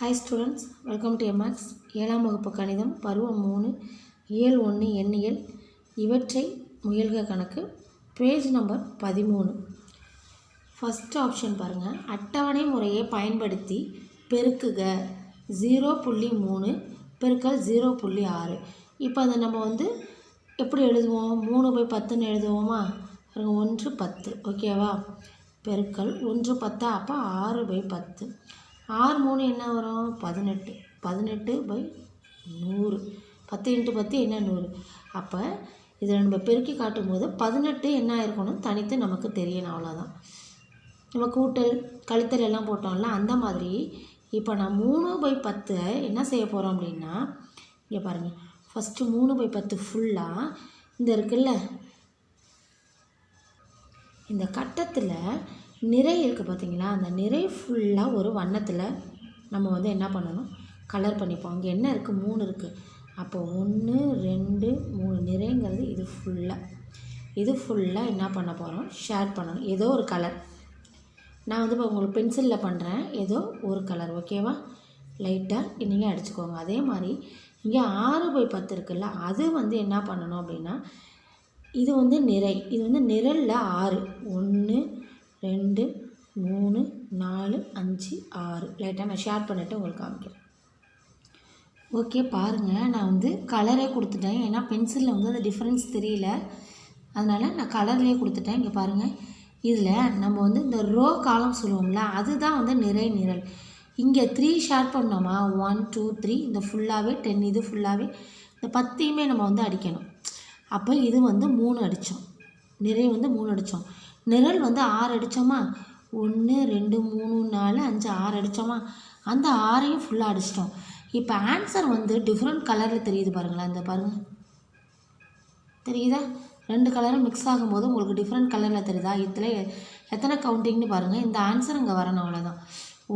Hi students welcome to MX ஏழாம் வகுப்பு கணிதம் பருவம் மூணு இயல் ஒன்று எண்ணியல். இவற்றை முயல்க கணக்கு. பேஜ் நம்பர் பதிமூணு. ஃபஸ்ட் ஆப்ஷன் பாருங்கள் அட்டவணை முறையை பயன்படுத்தி பெருக்குக. ஜீரோ புள்ளி மூணு பெருக்கல் ஜீரோ புள்ளி ஆறு. இப்போ அதை நம்ம வந்து எப்படி எழுதுவோம்? மூணு பை பத்துன்னு எழுதுவோமா? பாருங்க ஒன்று பத்து. ஓகேவா பெருக்கல் ஒன்று பத்தா? அப்போ ஆறு பை பத்து. ஆறு மூணு என்ன வரும்? பதினெட்டு. பதினெட்டு பை நூறு. பத்து இன்ட்டு பத்து என்ன நூறு? அப்போ இதில் நம்ம பெருக்கி காட்டும் போது பதினெட்டு என்ன இருக்கணும் தனித்து நமக்கு தெரியணும் அவ்வளோதான் நம்ம கூட்டல் கழித்தல் எல்லாம் போட்டோம்ல அந்த மாதிரி. இப்போ நான் மூணு பை பத்து என்ன செய்ய போகிறோம் அப்படின்னா இங்கே பாருங்கள் ஃபஸ்ட்டு மூணு பை பத்து ஃபுல்லாக இந்த இருக்குல்ல இந்த கட்டத்தில் நிறை இருக்குது பார்த்தீங்களா? அந்த நிறை ஃபுல்லாக ஒரு வண்ணத்தில் நம்ம வந்து என்ன பண்ணணும்? கலர் பண்ணிப்போம். அங்கே என்ன இருக்குது மூணு இருக்குது அப்போ ஒன்று ரெண்டு மூணு நிறைங்கிறது இது ஃபுல்லாக இது ஃபுல்லாக என்ன பண்ண போகிறோம் ஷேர் பண்ணணும். ஏதோ ஒரு கலர் நான் வந்து இப்போ உங்களுக்கு பென்சிலில் பண்ணுறேன் ஏதோ ஒரு கலர் ஓகேவா லைட்டாக நீங்கள் அடிச்சுக்கோங்க. அதே மாதிரி இங்கே ஆறு பை பத்து இருக்குல்ல அது வந்து என்ன பண்ணணும் அப்படின்னா இது வந்து நிறை. இது வந்து நிரலில் ஆறு. ஒன்று ரெண்டு மூணு நாலு அஞ்சு ஆறு. லைட்டாக நான் ஷேர் பண்ணிவிட்டு உங்களுக்கு காமிக்கிறேன். ஓகே பாருங்கள் நான் வந்து கலரே கொடுத்துட்டேன். ஏன்னா பென்சிலில் வந்து அந்த டிஃப்ரென்ஸ் தெரியல. அதனால் நான் கலர்லேயே கொடுத்துட்டேன். இங்கே பாருங்கள் இதில் நம்ம வந்து இந்த ரோ காலம் சொல்லுவோம்ல அதுதான் வந்து நிறை நிரல். இங்கே த்ரீ ஷேர் பண்ணோமா? ஒன் டூ த்ரீ இந்த ஃபுல்லாகவே டென் இது ஃபுல்லாகவே இந்த பத்தையுமே நம்ம வந்து அடிக்கணும். அப்போ இது வந்து மூணு அடித்தோம் நிறை வந்து மூணு அடித்தோம் நிரல் வந்து ஆறு அடித்தோமா ஒன்று ரெண்டு மூணு நாலு அஞ்சு ஆறு அடித்தோமா அந்த ஆறையும் ஃபுல்லாக அடிச்சிட்டோம். இப்போ ஆன்சர் வந்து டிஃப்ரெண்ட் கலரில் தெரியுது பாருங்களேன் இந்த பாருங்கள் தெரியுதா? ரெண்டு கலரும் மிக்ஸ் ஆகும்போது உங்களுக்கு டிஃப்ரெண்ட் கலரில் தெரியுதா? இதில் எத்தனை கவுண்டிங்னு பாருங்கள் இந்த ஆன்சர் இங்கே வரணும் அவ்வளோதான்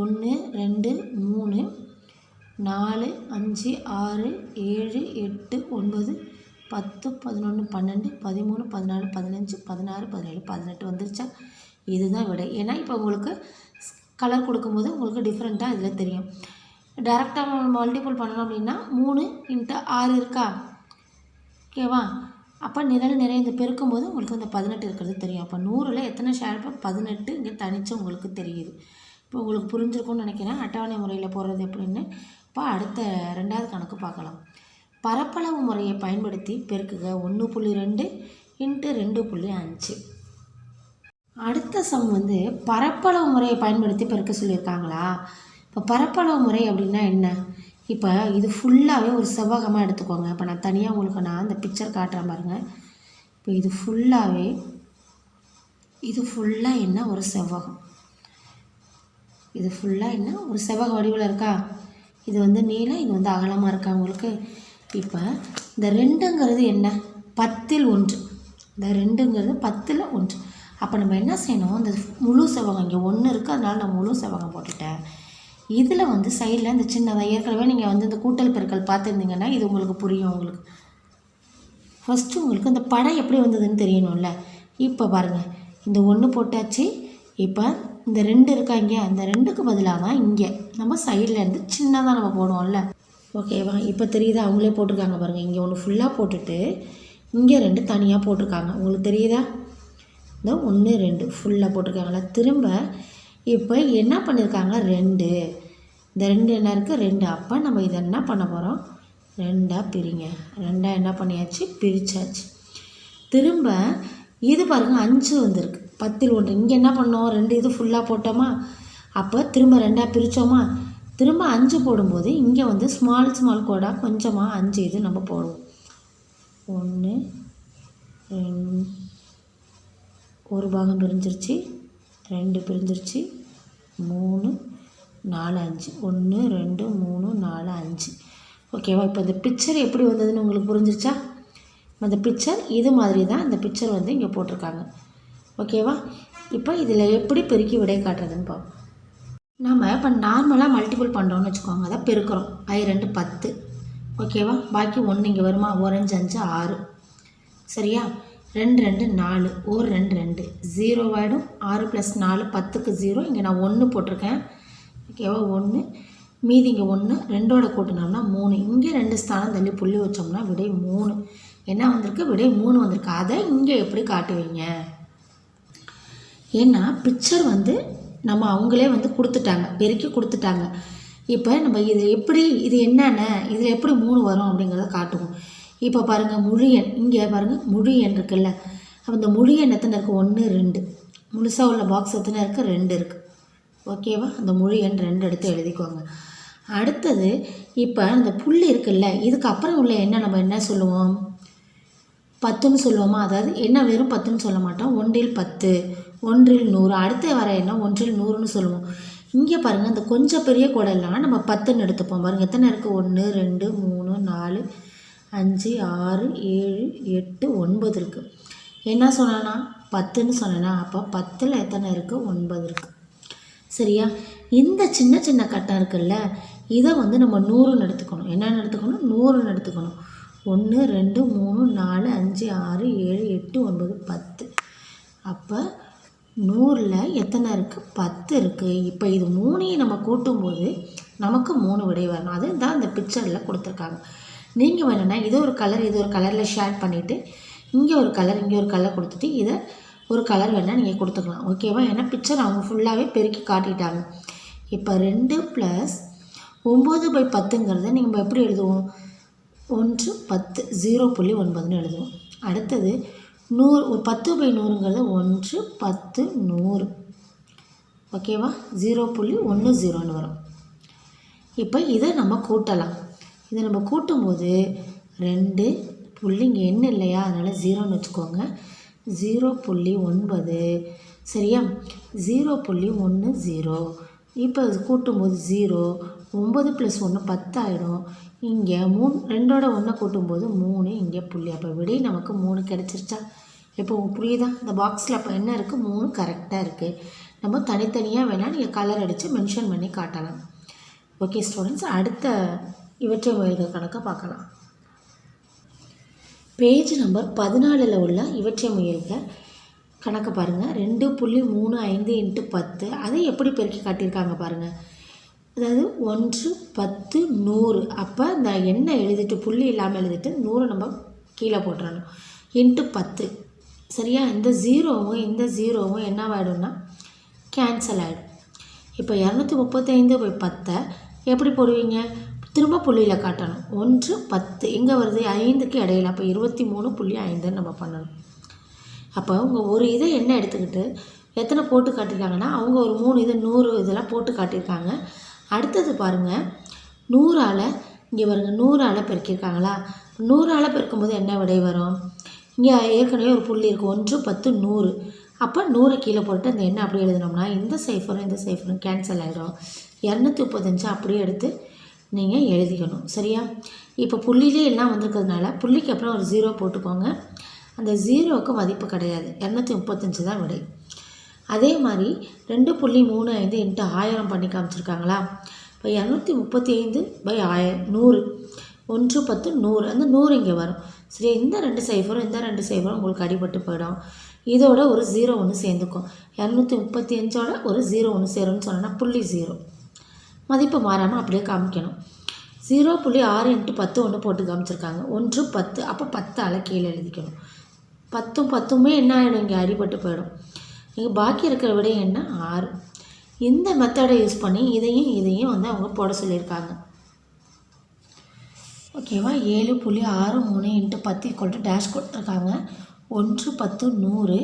ஒன்று ரெண்டு மூணு நாலு அஞ்சு ஆறு ஏழு எட்டு ஒன்பது பத்து பதினொன்று பன்னெண்டு பதிமூணு பதினாலு பதினஞ்சு பதினாறு பதினேழு பதினெட்டு வந்துருச்சா? இதுதான் விடை. ஏன்னா இப்போ உங்களுக்கு கலர் கொடுக்கும்போது உங்களுக்கு டிஃப்ரெண்ட்டாக இதில் தெரியும். டேரெக்டாக மல்டிபிள் பண்ணணும் அப்படின்னா மூணு இன்ட்டு ஆறு இருக்கா? ஓகேவா அப்போ நிழல் நிறைய இந்த பெருக்கும்போது உங்களுக்கு அந்த பதினெட்டு இருக்கிறது தெரியும். அப்போ நூறில் எத்தனை ஷேர் இப்போ பதினெட்டு இங்கே தனிச்சு உங்களுக்கு தெரியுது. இப்போ உங்களுக்கு புரிஞ்சிருக்கும்னு நினைக்கிறேன். அட்டவணை முறையில் போடுறது எப்படின்னு இப்போ அடுத்த ரெண்டாவது கணக்கு பார்க்கலாம். பரப்பளவு முறையை பயன்படுத்தி பெருக்குக ஒன்று புள்ளி ரெண்டு இன்ட்டு ரெண்டு புள்ளி அஞ்சு. அடுத்த சம் வந்து பரப்பளவு முறையை பயன்படுத்தி பெருக்க சொல்லியிருக்காங்களா? இப்போ பரப்பளவு முறை அப்படின்னா என்ன? இப்போ இது ஃபுல்லாகவே ஒரு செவ்வகமாக எடுத்துக்கோங்க. இப்போ நான் தனியாக உங்களுக்கு நான் அந்த பிக்சர் காட்டுறேன் பாருங்கள் இப்போ இது ஃபுல்லாகவே இது ஃபுல்லாக என்ன? ஒரு செவ்வகம். இது ஃபுல்லாக என்ன? ஒரு செவ்வக வடிவில் இருக்கா? இது வந்து நீளம் இது வந்து அகலமாக இருக்கா உங்களுக்கு? இப்போ இந்த ரெண்டுங்கிறது என்ன? பத்தில் ஒன்று. இந்த ரெண்டுங்கிறது பத்தில் ஒன்று. அப்போ நம்ம என்ன செய்யணும்? இந்த முழு செவ்வகம் இங்கே ஒன்று இருக்குது அதனால நான் முழு செவ்வகம் போட்டுட்டேன். இதில் வந்து சைடில் இந்த சின்னதாக ஏற்கனவே நீங்கள் வந்து இந்த கூட்டல் பெருக்கல் பார்த்துருந்தீங்கன்னா இது உங்களுக்கு புரியும் உங்களுக்கு. ஃபஸ்ட்டு உங்களுக்கு இந்த படம் எப்படி வந்ததுன்னு தெரியணும்ல. இப்போ பாருங்கள் இந்த ஒன்று போட்டாச்சு. இப்போ இந்த ரெண்டு இருக்கா இங்கே? அந்த ரெண்டுக்கு பதிலாக தான் இங்கே. நம்ம சைடில் இருந்து சின்னதாக நம்ம போடுவோம்ல. ஓகேவா இப்போ தெரியுதா? அவங்களே போட்டிருக்காங்க பாருங்கள் இங்கே ஒன்று ஃபுல்லாக போட்டுட்டு இங்கே ரெண்டு தனியாக போட்டிருக்காங்க. உங்களுக்கு தெரியுதா? இந்த ஒன்று ரெண்டு ஃபுல்லாக போட்டிருக்காங்களா திரும்ப இப்போ என்ன பண்ணியிருக்காங்க ரெண்டு. இந்த ரெண்டு என்ன இருக்குது ரெண்டு. அப்போ நம்ம இதை என்ன பண்ண போகிறோம் ரெண்டாக பிரிங்க. ரெண்டாக என்ன பண்ணியாச்சு? பிரித்தாச்சு திரும்ப இது பாருங்கள் அஞ்சு வந்திருக்கு. பத்தில் ஒன்று. இங்கே என்ன பண்ணோம்? ரெண்டு இது ஃபுல்லாக போட்டோமா? அப்போ திரும்ப ரெண்டாக பிரித்தோமா திரும்ப அஞ்சு போடும்போது இங்கே வந்து ஸ்மால் ஸ்மால் கோடாக கொஞ்சமாக அஞ்சு இது நம்ம போடுவோம். ஒன்று ரெண்டு ஒரு பாகம் பிரிஞ்சிருச்சு ரெண்டு பிரிஞ்சிருச்சு மூணு நாலு அஞ்சு. ஒன்று ரெண்டு மூணு நாலு அஞ்சு. ஓகேவா? இப்போ இந்த பிக்சர் எப்படி வந்ததுன்னு உங்களுக்கு புரிஞ்சிருச்சா? அந்த பிக்சர் இது மாதிரி தான் இந்த பிக்சர் வந்து இங்கே போட்டிருக்காங்க. ஓகேவா? இப்போ இதில் எப்படி பெருக்கி விடை காட்டுறதுன்னு பார்ப்போம் நாம் இப்போ நார்மலாக மல்டிபிள் பண்ணுறோம்னு வச்சுக்கோங்க. அதை பெருக்கிறோம். ஐ ரெண்டு பத்து. ஓகேவா பாக்கி ஒன்று இங்கே வருமா? ஓரஞ்சு அஞ்சு ஆறு. சரியா? ரெண்டு ரெண்டு நாலு. ஒரு ரெண்டு ரெண்டு. ஜீரோ ஆகிடும் ஆறு ப்ளஸ் நாலு பத்துக்கு ஜீரோ இங்கே நான் ஒன்று போட்டிருக்கேன். ஓகேவா ஒன்று மீதி இங்கே ஒன்று ரெண்டோட கூட்டினோம்னா மூணு. இங்கே ரெண்டு ஸ்தானம் தள்ளி புள்ளி வச்சோம்னா விடை மூணு. என்ன வந்திருக்கு? விடை மூணு வந்திருக்கு. அதை இங்கே எப்படி காட்டுவீங்க? ஏன்னா பிக்சர் வந்து நம்ம அவங்களே வந்து கொடுத்துட்டாங்க பெருக்கி கொடுத்துட்டாங்க. இப்போ நம்ம இது எப்படி இது என்னென்ன இதில் எப்படி மூணு வரும் அப்படிங்கிறத காட்டுவோம். இப்போ பாருங்கள் முழு எண் இங்கே பாருங்கள் முழு எண் இருக்குல்ல. அப்போ இந்த முழு எண் எத்தனை இருக்குது ஒன்று ரெண்டு. முழுசாக உள்ள பாக்ஸ் எத்தனை இருக்குது ரெண்டு இருக்குது ஓகேவா அந்த முழு எண் ரெண்டு எடுத்து எழுதிக்கோங்க. அடுத்தது இப்போ அந்த புள்ளி இருக்குல்ல இதுக்கு அப்புறம் உள்ள என்ன நம்ம என்ன சொல்லுவோம்? பத்துன்னு சொல்லுவோமா? அதாவது என்ன வெறும் பத்துன்னு சொல்ல மாட்டோம். ஒன்றில் பத்து. ஒன்றில் நூறு அடுத்து வர எண்ணம் ஒன்றில் நூறுன்னு சொல்லுவோம். இங்கே பாருங்கள் இந்த கொஞ்சம் பெரிய குடல்லாம் நம்ம பத்துன்னு எடுத்துப்போம். பாருங்கள் எத்தனை இருக்குது ஒன்று ரெண்டு மூணு நாலு அஞ்சு ஆறு ஏழு எட்டு ஒன்பது இருக்குது என்ன சொன்னானா பத்துன்னு சொன்னேன்னா அப்போ பத்தில் எத்தனை இருக்குது ஒன்பது இருக்குது சரியா? இந்த சின்ன சின்ன கட்டம் இருக்குல்ல இதை வந்து நம்ம நூறுன்னு எடுத்துக்கணும். என்னென்னு எடுத்துக்கணும்? நூறுன்னு எடுத்துக்கணும். ஒன்று ரெண்டு மூணு நாலு அஞ்சு ஆறு ஏழு எட்டு ஒன்பது பத்து. அப்போ நூறில் எத்தனை இருக்குது பத்து இருக்குது இப்போ இது மூணையும் நம்ம கூட்டும்போது நமக்கு மூணு விடை வரணும். அது தான் இந்த பிக்சரில் கொடுத்துருக்காங்க. நீங்கள் வேணும்னா இது ஒரு கலர் இது ஒரு கலரில் ஷேர் பண்ணிவிட்டு இங்கே ஒரு கலர் இங்கே ஒரு கலர் கொடுத்துட்டு இதை ஒரு கலர் வேணால் நீங்கள் கொடுத்துக்கலாம். ஓகேவா ஏன்னா பிக்சர் அவங்க ஃபுல்லாகவே பெருக்கி காட்டிட்டாங்க. இப்போ ரெண்டு ப்ளஸ் ஒம்பது பை பத்துங்கிறத நீங்கள் எப்படி எழுதுவோம்? ஒன்று பத்து ஜீரோ புள்ளி ஒன்பதுன்னு எழுதுவோம். அடுத்தது நூறு ஒரு பத்து பை நூறுங்கிறது ஒன்று பத்து நூறு. ஓகேவா ஜீரோ புள்ளி ஒன்று ஜீரோன்னு வரும். இப்போ இதை நம்ம கூட்டலாம். இதை நம்ம கூட்டும்போது ரெண்டு புள்ளி இங்கே என்ன இல்லையா? அதனால் ஜீரோன்னு வச்சுக்கோங்க. ஜீரோ புள்ளி ஒன்பது. சரியா? ஜீரோ புள்ளி ஒன்று ஜீரோ இப்போ கூட்டும்போது ஜீரோ ஒம்பது ப்ளஸ் ஒன்று பத்தாயிடும். இங்கே மூணு ரெண்டோட ஒன்றை கூட்டும்போது மூணு இங்கே புள்ளி. அப்போ விடை நமக்கு மூணு கிடச்சிருச்சா? இப்போ புரியுதா? இந்த பாக்ஸில் அப்போ என்ன இருக்குது மூணு கரெக்டாக இருக்குது நம்ம தனித்தனியாக வேணால் நீங்கள் கலர் அடித்து மென்ஷன் பண்ணி காட்டலாம். ஓகே ஸ்டூடெண்ட்ஸ் அடுத்த இவற்றை முயல்கள் கணக்கை பார்க்கலாம். பேஜ் நம்பர் பதினாலில் உள்ள இவற்றை முயல்கள் கணக்கு பாருங்கள் ரெண்டு புள்ளி மூணு ஐந்து இன்ட்டு பத்து. அதை எப்படி பெருக்கி காட்டியிருக்காங்க பாருங்கள் அதாவது ஒன்று பத்து நூறு. அப்போ இந்த எண்ணெய் எழுதிட்டு புள்ளி இல்லாமல் எழுதிட்டு நூறு நம்ம கீழே போட்டுறணும். இன்ட்டு பத்து. சரியா? இந்த ஜீரோவும் இந்த ஜீரோவும் என்னவாயிடும்னா கேன்சல் ஆகிடும் இப்போ இரநூத்தி முப்பத்தைந்து போய் பத்தை எப்படி போடுவீங்க? திரும்ப புள்ளியில் காட்டணும். ஒன்று பத்து. எங்கே வருது ஐந்துக்கு இடையில. அப்போ இருபத்தி மூணு புள்ளி ஐந்துன்னு நம்ம பண்ணணும். அப்போ உங்கள் ஒரு இதை எண்ணெய் எடுத்துக்கிட்டு எத்தனை போட்டு காட்டியிருக்காங்கன்னா அவங்க ஒரு மூணு இது நூறு இதெல்லாம் போட்டு காட்டியிருக்காங்க. அடுத்தது பாருங்கள் நூறால் இங்கே பாருங்கள் நூறால் பெருக்கியிருக்காங்களா? நூறால் பெருக்கும்போது என்ன விடை வரும்? இங்கே ஏற்கனவே ஒரு புள்ளி இருக்குது ஒன்று பத்து நூறு. அப்போ நூறு கீழே போட்டு அந்த எண்ணெய் அப்படியே எழுதினோம்னா இந்த சைஃபரும் இந்த சைஃபரும் கேன்சல் ஆகிடும் இரநூத்தி முப்பத்தஞ்சு அப்படியே எடுத்து நீங்கள் எழுதிக்கணும் சரியா? இப்போ புள்ளிலே எல்லாம் வந்திருக்கிறதுனால புள்ளிக்கு அப்புறம் ஒரு ஜீரோ போட்டுக்கோங்க. அந்த ஜீரோவுக்கு மதிப்பு கிடையாது. இரநூத்தி முப்பத்தஞ்சு தான் விடை. அதே மாதிரி ரெண்டு புள்ளி மூணு ஐந்து இன்ட்டு ஆயிரம் பண்ணி காமிச்சிருக்காங்களா? இப்போ இரநூத்தி முப்பத்தி ஐந்து பை ஆயிரம் நூறு. ஒன்று பத்து நூறு. அந்த நூறு இங்கே வரும். சரி இந்த ரெண்டு சைஃபரும் இந்த ரெண்டு சைஃபரும் உங்களுக்கு அடிபட்டு போயிடும். இதோட ஒரு ஜீரோ ஒன்று சேர்ந்துக்கும். இரநூத்தி முப்பத்தி அஞ்சோட ஒரு ஜீரோ ஒன்று சேரும்னு சொன்னோன்னா புள்ளி ஜீரோ மதிப்பு மாறாமல் அப்படியே காமிக்கணும். ஜீரோ புள்ளி ஆறு இன்ட்டு பத்து ஒன்று போட்டு காமிச்சிருக்காங்க. ஒன்று பத்து. அப்போ பத்தால் கீழே எழுதிக்கணும். பத்தும் பத்துமே என்ன ஆகிடும் இங்கே அடிபட்டு போயிடும். இங்கே பாக்கி இருக்கிற விட என்ன? ஆறு. இந்த மெத்தடை யூஸ் பண்ணி இதையும் இதையும் வந்து அவங்க போட சொல்லியிருக்காங்க. ஓகேவா ஏழு புள்ளி ஆறு மூணு இன்ட்டு பத்து கொண்டு டேஷ் கொடுத்துருக்காங்க. ஒன்று பத்து நூறு.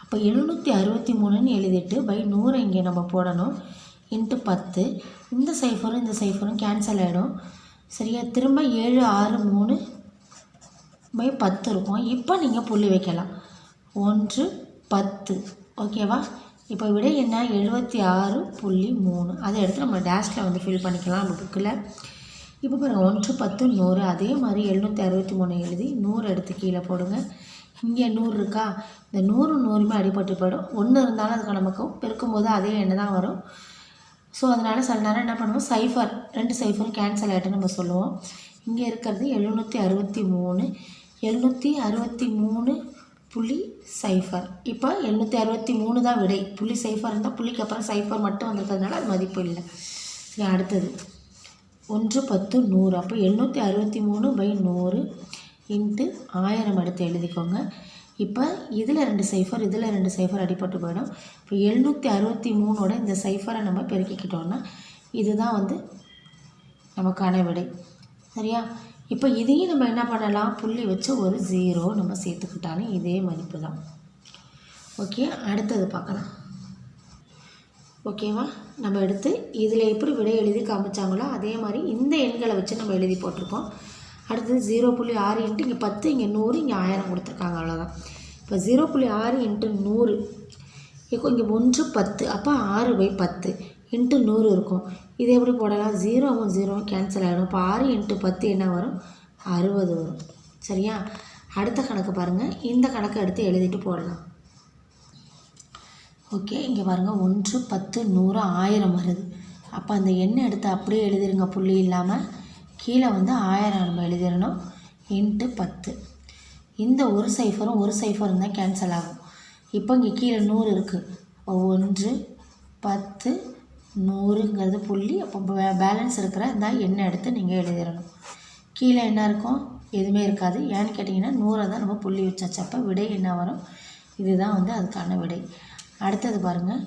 அப்போ எழுநூற்றி அறுபத்தி மூணுன்னு எழுதிட்டு பை நூறு இங்கே நம்ம போடணும். இன்ட்டு பத்து. இந்த சைஃபரும் இந்த சைஃபரும் கேன்சல் ஆகிடும் சரியா? திரும்ப ஏழு ஆறு மூணு பை பத்து இருக்கும். இப்போ நீங்கள் புள்ளி வைக்கலாம். ஒன்று பத்து. ஓகேவா இப்போ விட என்ன? எழுபத்தி ஆறு புள்ளி மூணு. அதை எடுத்து நம்ம டேஷில் வந்து ஃபில் பண்ணிக்கலாம் நம்ம புக்கில் இப்போ பாருங்கள் ஒன்று பத்து நூறு. அதே மாதிரி எழுநூற்றி அறுபத்தி மூணு எழுதி நூறு எடுத்து கீழே போடுங்க. இங்கே நூறு இருக்கா? இந்த நூறு நூறுமே அடிபட்டு போயிடும். ஒன்று இருந்தாலும் அதுக்கு நமக்கு பெருக்கும்போது அதே எண்ணெய் தான் வரும். ஸோ அதனால் சில நேரம் என்ன பண்ணுவோம்? சைஃபர் ரெண்டு சைஃபரும் கேன்சல் ஆகிட்டு நம்ம சொல்லுவோம். இங்கே இருக்கிறது எழுநூற்றி அறுபத்தி மூணு. எழுநூற்றி அறுபத்தி மூணு புள்ளி சைஃபர் இப்போ எழுநூற்றி அறுபத்தி மூணு தான் விடை. புள்ளி சைஃபர் இருந்தால் புள்ளிக்கு அப்புறம் சைஃபர் மட்டும் வந்திருக்கிறதுனால அது மதிப்பு இல்லை. சரி அடுத்தது. ஒன்று பத்து நூறு. அப்போ எழுநூற்றி அறுபத்தி மூணு பை நூறு இன்ட்டு ஆயிரம் எடுத்து எழுதிக்கோங்க. இப்போ இதில் ரெண்டு சைஃபர் இதில் ரெண்டு சைஃபர் அடிபட்டு போயிடும். இப்போ எழுநூற்றி அறுபத்தி மூணோட இந்த சைஃபரை நம்ம பெருக்கிக்கிட்டோன்னா இதுதான் வந்து நமக்கான விடை. சரியா? இப்போ இதையும் நம்ம என்ன பண்ணலாம்? புள்ளி வச்சு ஒரு ஜீரோ நம்ம சேர்த்துக்கிட்டாலும் இதே மதிப்பு தான். ஓகே அடுத்தது பார்க்கலாம். ஓகேவா நம்ம எடுத்து இதில் எப்படி விடை எழுதி காமிச்சாங்களோ அதே மாதிரி இந்த எண்களை வச்சு நம்ம எழுதி போட்டிருக்கோம். அடுத்தது ஜீரோ புள்ளி ஆறு இன்ட்டு இங்கே பத்து இங்கே நூறு இங்கே ஆயிரம் கொடுத்துருக்காங்க அவ்வளோதான் இப்போ ஜீரோ புள்ளி ஆறு இன்ட்டு நூறு. இப்போ இங்கே ஒன்று பத்து அப்போ ஆறு பை பத்து. இன்ட்டு நூறு இருக்கும். இது எப்படி போடலாம்? ஜீரோவும் ஜீரோவும் கேன்சல் ஆகிடும் இப்போ ஆறு இன்ட்டு பத்து என்ன வரும்? அறுபது வரும். சரியா? அடுத்த கணக்கு பாருங்கள் இந்த கணக்கை எடுத்து எழுதிட்டு போடலாம். ஓகே இங்கே பாருங்கள் ஒன்று பத்து நூறு ஆயிரம் வருது. அப்போ அந்த எண்ணெய் எடுத்து அப்படியே எழுதிருங்க. புள்ளி இல்லாமல் கீழே வந்து ஆயிரம் நம்ம எழுதிடணும். இன்ட்டு பத்து. இந்த ஒரு சைஃபரும் ஒரு சைஃபரும் தான் கேன்சல் ஆகும். இப்போ இங்கே கீழே நூறு இருக்குது ஒன்று பத்து நூறுங்கிறது புள்ளி. அப்போ பே- பேலன்ஸ் இருக்கிற இந்த எண்ணெய் எடுத்து நீங்கள் எழுதிடணும். கீழே என்ன இருக்கும்? எதுவுமே இருக்காது. ஏன்னு கேட்டிங்கன்னா நூறை தான் நம்ம புள்ளி வச்சாச்சு. அப்போ விடை என்ன வரும்? இதுதான் வந்து அதுக்கான விடை. அடுத்தது பாருங்கள்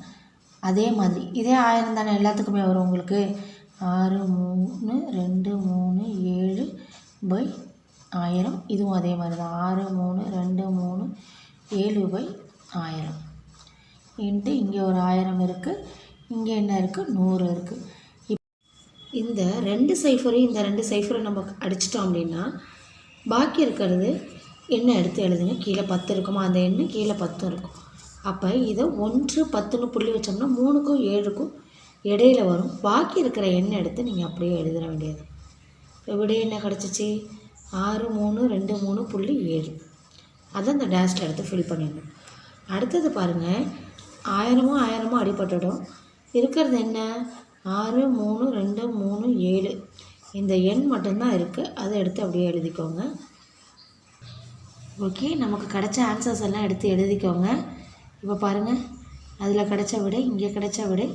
அதே மாதிரி. இதே ஆயிரம் தானே எல்லாத்துக்குமே வரும் உங்களுக்கு? ஆறு மூணு ரெண்டு மூணு ஏழு பை ஆயிரம். இதுவும் அதே மாதிரி தான் ஆறு மூணு ரெண்டு மூணு ஏழு பை ஆயிரம். இன்ட்டு இங்கே ஒரு ஆயிரம் இருக்குது இங்கே என்ன இருக்குது நூறு இருக்குது இப் இந்த ரெண்டு சைஃபரையும் இந்த ரெண்டு சைஃபரை நம்ம அடிச்சிட்டோம் அப்படின்னா பாக்கி இருக்கிறது எண்ணெய் எடுத்து எழுதுங்க? கீழே பத்து இருக்குமா? அந்த எண்ணெய் கீழே பத்தும் இருக்கும். அப்போ இதை ஒன்று பத்துன்னு புள்ளி வச்சோம்னா மூணுக்கும் ஏழுக்கும் இடையில வரும். பாக்கி இருக்கிற எண்ணெய் எடுத்து நீங்கள் அப்படியே எழுதிட வேண்டியது. இப்போ விட என்ன கிடச்சிச்சு? ஆறு மூணு ரெண்டு மூணு புள்ளி ஏழு. அதை அந்த டேஷில் எடுத்து ஃபில் பண்ணிடணும். அடுத்தது பாருங்கள் ஆயிரமும் ஆயிரமும் அடிபட்டுடும். இருக்கிறது என்ன? ஆறு மூணு ரெண்டு மூணு ஏழு. இந்த எண் மட்டும்தான் இருக்குது அதை எடுத்து அப்படியே எழுதிக்கோங்க. ஓகே நமக்கு கிடைச்ச ஆன்சர்ஸ் எல்லாம் எடுத்து எழுதிக்கோங்க. இப்போ பாருங்கள் அதில் கிடைச்ச விடை இங்கே கிடைச்ச விடை.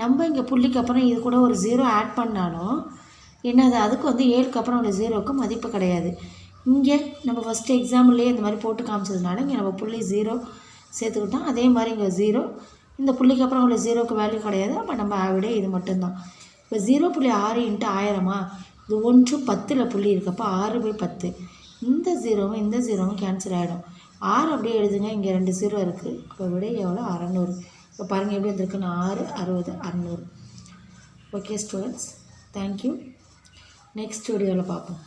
நம்ம இங்கே புள்ளிக்கு அப்புறம் இது கூட ஒரு ஜீரோ ஆட் பண்ணாலும் என்னது? அதுக்கு வந்து ஏழுக்கு அப்புறம் உள்ள ஜீரோவுக்கு மதிப்பு கிடையாது. இங்கே நம்ம ஃபஸ்ட்டு எக்ஸாம்பிள்லேயே இந்த மாதிரி போட்டு காமிச்சதுனால இங்கே நம்ம புள்ளி ஜீரோ சேர்த்துக்கிட்டோம். அதே மாதிரி இங்கே ஜீரோ இந்த புள்ளிக்கு அப்புறம் உள்ள ஜீரோக்கு வேல்யூ கிடையாது. அப்போ நம்ம விடை இது மட்டும்தான். இப்போ ஜீரோ புள்ளி ஆறு இன்ட்டு ஆயிரமா? இது ஒன்று பத்தில் புள்ளி இருக்கப்போ ஆறு பை பத்து. இந்த ஜீரோவும் இந்த ஜீரோவும் கேன்சல் ஆகிடும் ஆறு அப்படியே எழுதுங்க. இங்கே ரெண்டு ஜீரோ இருக்குது இப்போ விடை எவ்வளோ அறநூறு. இப்போ பாருங்கள் எப்படி வந்திருக்குன்னு? ஆறு அறுபது அறநூறு. ஓகே ஸ்டூடெண்ட்ஸ் தேங்க்யூ நெக்ஸ்ட் வீடியோவில் பார்ப்போம்.